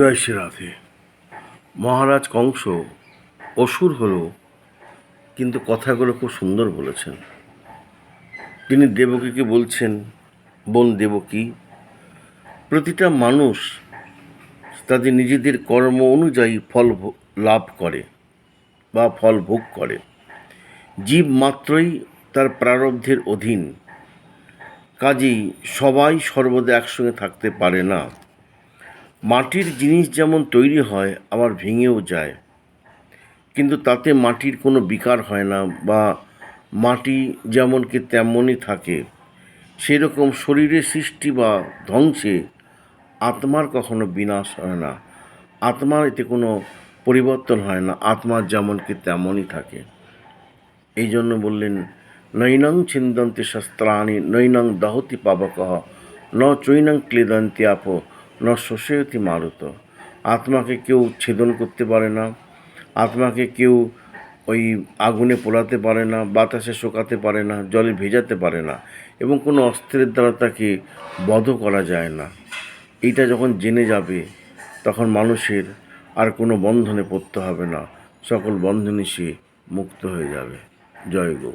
জয় রাধে। মহারাজ কংস অসুর হলেও কিন্তু কথাগুলো খুব সুন্দর বলেছেন। তিনি দেবকীকে বলছেন, বোন দেবকী, প্রতিটা মানুষ তাদের নিজেদের কর্ম অনুযায়ী ফল লাভ করে বা ফল ভোগ করে। জীব মাত্রই তার প্রারব্ধের অধীন। কাজেই সবাই সর্বদা একসঙ্গে থাকতে পারে না। মাটির জিনিস যেমন তৈরি হয়, আবার ভেঙেও যায়। কিন্তু তাতে মাটির কোনো বিকার হয় না বা মাটি যেমন কি তেমনই থাকে। সেরকম শরীরের সৃষ্টি বা ধ্বংসে আত্মার কখনো বিনাশ হয় না। আত্মার এতে কোনো পরিবর্তন হয় না আত্মার যেমন কি তেমনই থাকে। এই জন্য বললেন, নৈনং ছিন্দন্তি শস্ত্রাণি, নৈনং দহতি পাবকহ ন চৈনং ক্লেদন্তি আপ। ন শোষয়তি মারুত। আত্মাকে কেউ ছেদন করতে পারে না, আত্মাকে কেউ ওই আগুনে পোড়াতে পারে না, বাতাসে শোকাতে পারে না, জলে ভেজাতে পারে না এবং কোনো অস্ত্রের দ্বারা তাকে বধ করা যায় না। এইটা যখন জেনে যাবে, তখন মানুষের আর কোনো বন্ধনে পড়তে হবে না। সকল বন্ধনই সে মুক্ত হয়ে যাবে। জয় গৌ।